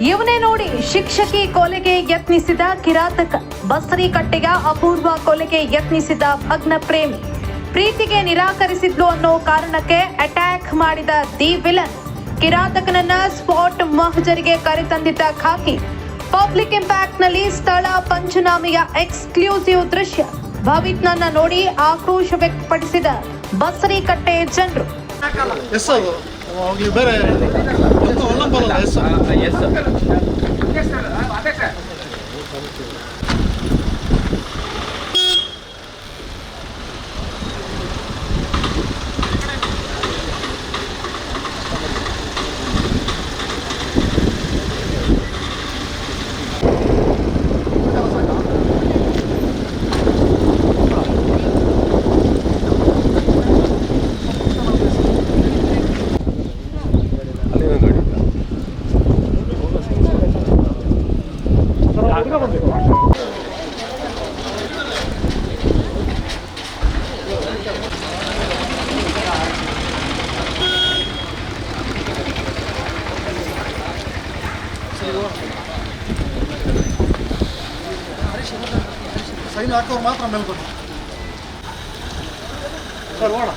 ಇವನೇ ನೋಡಿ ಶಿಕ್ಷಕಿ ಕೊಲೆಗೆ ಯತ್ನಿಸಿದ ಕಿರಾತಕ ಬಸರಿ ಕಟ್ಟೆಯ ಅಪೂರ್ವ ಕೊಲೆಗೆ ಯತ್ನಿಸಿದ ಭಗ್ನ ಪ್ರೇಮಿ. ಪ್ರೀತಿಗೆ ನಿರಾಕರಿಸಿದ್ಲು ಅನ್ನೋ ಕಾರಣಕ್ಕೆ ಅಟ್ಯಾಕ್ ಮಾಡಿದ ದಿ ವಿಲನ್. ಕಿರಾತಕನನ್ನ ಸ್ಪಾಟ್ ಮಹಜರಿಗೆ ಕರೆತಂದಿದ್ದ ಖಾಕಿ. ಪಬ್ಲಿಕ್ ಇಂಪ್ಯಾಕ್ಟ್ನಲ್ಲಿ ಸ್ಥಳ ಪಂಚನಾಮೆಯ ಎಕ್ಸ್ಕ್ಲೂಸಿವ್ ದೃಶ್ಯ. ಭವಿತ್ನನ್ನ ನೋಡಿ ಆಕ್ರೋಶ ವ್ಯಕ್ತಪಡಿಸಿದ ಬಸರಿ ಕಟ್ಟೆ ಜನರು. Yes sir. കഴിഞ്ഞ ആക്ടർ മാത്രം മേൽക്കൊണ്ടു സർ ഓണം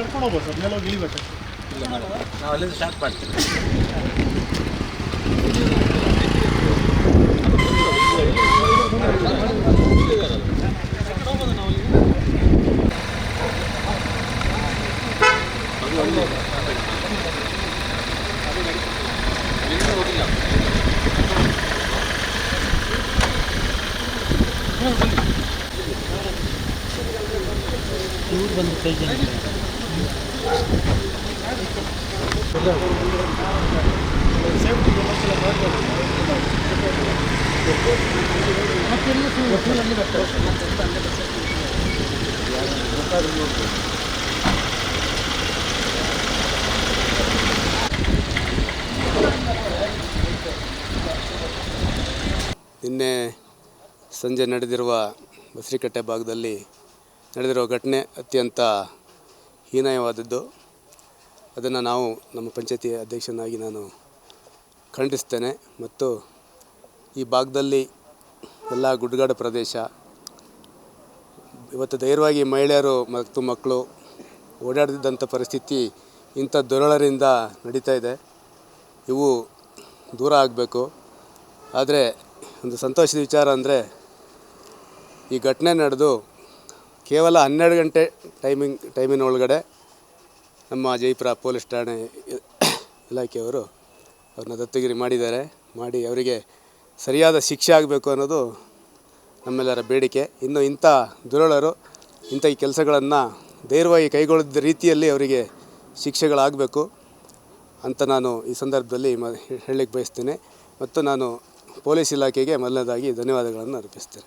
ನಡ್ಕೊಂಡು ಹೋಗ್ಬೋದು ಸರ್ ಮೇಲೆ ಹೋಗಿ ಇಳಿಬೇಕು ನಾವು ಅಲ್ಲಿಂದ ಸ್ಟಾರ್ಟ್ ಮಾಡ್ತೀವಿ. ಇವ್ರು ಬಂದು ಕೈ ಜನ ನಿನ್ನೆ ಸಂಜೆ ನಡೆದಿರುವ ಬಸರಿಕಟ್ಟೆ ಭಾಗದಲ್ಲಿ ನಡೆದಿರುವ ಘಟನೆ ಅತ್ಯಂತ ಹೀನಾಯವಾದದ್ದು. ಅದನ್ನು ನಾವು ನಮ್ಮ ಪಂಚಾಯತಿ ಅಧ್ಯಕ್ಷನಾಗಿ ನಾನು ಖಂಡಿಸ್ತೇನೆ. ಮತ್ತು ಈ ಭಾಗದಲ್ಲಿ ಎಲ್ಲ ಗುಡ್ಡಗಾಡು ಪ್ರದೇಶ, ಇವತ್ತು ಧೈರ್ಯವಾಗಿ ಮಹಿಳೆಯರು ಮತ್ತು ಮಕ್ಕಳು ಓಡಾಡಿದಂಥ ಪರಿಸ್ಥಿತಿ ಇಂಥ ದುರಳರಿಂದ ನಡೀತಾ ಇದೆ. ಇವು ದೂರ ಆಗಬೇಕು. ಆದರೆ ಒಂದು ಸಂತೋಷದ ವಿಚಾರ ಅಂದರೆ ಈ ಘಟನೆ ನಡೆದು ಕೇವಲ ಹನ್ನೆರಡು ಗಂಟೆ ಟೈಮಿಂಗ್, ಟೈಮಿನ ಒಳಗಡೆ ನಮ್ಮ ಜೈಪುರ ಪೊಲೀಸ್ ಠಾಣೆ ಇಲಾಖೆಯವರು ಅವ್ರನ್ನ ದತ್ತಗಿರಿ ಮಾಡಿದ್ದಾರೆ. ಮಾಡಿ ಅವರಿಗೆ ಸರಿಯಾದ ಶಿಕ್ಷೆ ಆಗಬೇಕು ಅನ್ನೋದು ನಮ್ಮೆಲ್ಲರ ಬೇಡಿಕೆ. ಇನ್ನು ಇಂಥ ದುರಳರು, ಇಂಥ ಈ ಕೆಲಸಗಳನ್ನು ಧೈರ್ಯವಾಗಿ ಕೈಗೊಳ್ಳದ ರೀತಿಯಲ್ಲಿ ಅವರಿಗೆ ಶಿಕ್ಷೆಗಳಾಗಬೇಕು ಅಂತ ನಾನು ಈ ಸಂದರ್ಭದಲ್ಲಿ ಮ, ಹೇಳಲಿಕ್ಕೆ ಬಯಸ್ತೇನೆ. ಮತ್ತು ನಾನು ಪೊಲೀಸ್ ಇಲಾಖೆಗೆ ಮೊದಲನೇದಾಗಿ ಧನ್ಯವಾದಗಳನ್ನು ಅರ್ಪಿಸ್ತೇನೆ.